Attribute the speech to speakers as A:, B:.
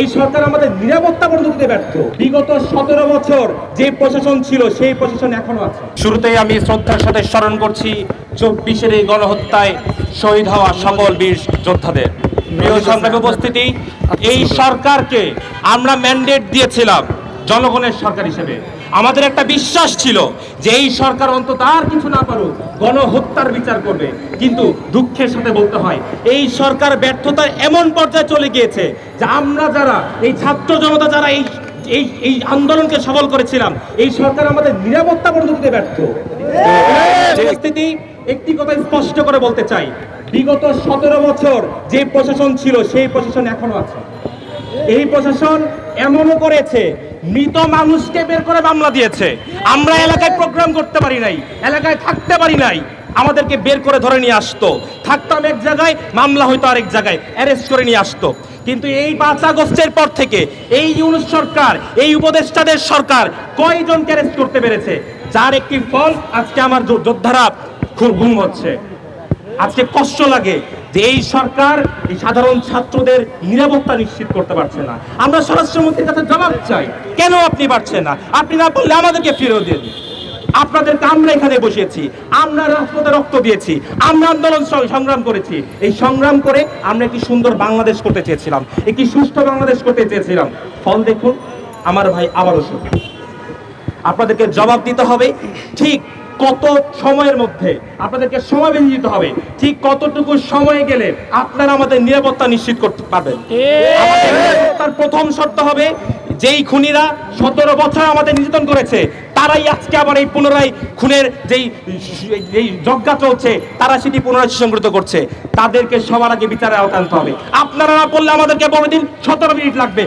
A: এই সরকার আমাদের নিরাপত্তা পর্যন্ত দিতে ব্যর্থ। বিগত সতেরো বছর যে প্রশাসন ছিল, সেই প্রশাসন এখনও আছে।
B: শুরুতেই আমি শ্রদ্ধার সাথে স্মরণ করছি, চব্বিশের এই গণহত্যায় শহীদ হওয়া সকল বীর যোদ্ধাদের। প্রিয় সংগ্রাম উপস্থিতি, এই সরকারকে আমরা ম্যান্ডেট দিয়েছিলাম, জনগণের সরকার হিসেবে। আমাদের একটা বিশ্বাস ছিল যে এই সরকার অন্তত আর কিছু না পারুক গণহত্যার বিচার করবে। কিন্তু দুঃখের সাথে বলতে হয় এই সরকার ব্যর্থতার এমন পর্যায়ে চলে গিয়েছে যে আমরা যারা এই ছাত্র জনতা যারা এই এই এই আন্দোলনকে সফল করেছিলাম এই সরকার আমাদের নিরাপত্তা পর্যন্ত দিতে ব্যর্থ। পরিস্থিতি একটি কথা স্পষ্ট করে বলতে চাই বিগত সতেরো বছর যে প্রশাসন ছিল সেই প্রশাসন এখনও আছে। এই প্রশাসন এমনও করেছে মৃত মানুষকে বের করে মামলা দিয়েছে। আমরা এলাকায় প্রোগ্রাম করতে পারি নাই, এলাকায় থাকতে পারি নাই। আমাদেরকে বের করে ধরে নিয়ে আসতো। থাকতাম এক জায়গায়, মামলা হয়তো আরেক জায়গায়, অ্যারেস্ট করে নিয়ে আসতো। কিন্তু এই পাঁচ আগস্টের পর থেকে এই ইউনুস সরকার, এই উপদেষ্টাদের সরকার কয়জনকে অ্যারেস্ট করতে পেরেছে? যার একটি ফল, আজকে আমার যোদ্ধারা খুব ঘুম হচ্ছে। আজকে কষ্ট লাগে। যে এই সরকার এই সাধারণ ছাত্রদের নিরাপত্তা নিশ্চিত করতে পারছে না। আমরা স্বরাষ্ট্রমন্ত্রীর কাছে জবাব চাই, কেন আপনি পারছেন না? আপনি না বললে আমাদেরকে ফিরেও দিন। আপনাদেরকে আমরা এখানে বসিয়েছি, আমরা রাজপথে রক্ত দিয়েছি, আমরা আন্দোলন সংগ্রাম করেছি। এই সংগ্রাম করে আমরা একটি সুন্দর বাংলাদেশ করতে চেয়েছিলাম, একটি সুস্থ বাংলাদেশ করতে চেয়েছিলাম। ফল দেখুন, আমার ভাই আবারও সুখী আপনাদেরকে জবাব দিতে হবে, ঠিক কত সময়ের মধ্যে আপনাদেরকে সময় বেঁধে দিতে হবে? ঠিক কতটুকু সময় গেলে আপনারা আমাদের নিরাপত্তা নিশ্চিত করতে পারবেন? তার প্রথম শর্ত হবে যেই খুনিরা সতেরো বছর আমাদের নির্যাতন করেছে তারাই আজকে আবার এই পুনরায় খুনের যেই এই যজ্ঞা চলছে তারা সেটি পুনরায় সুসংগঠিত করছে। তাদেরকে সবার আগে বিচারে আওতায় হবে। আপনারা না বললে আমাদেরকে বলে দিন সতেরো মিনিট লাগবে।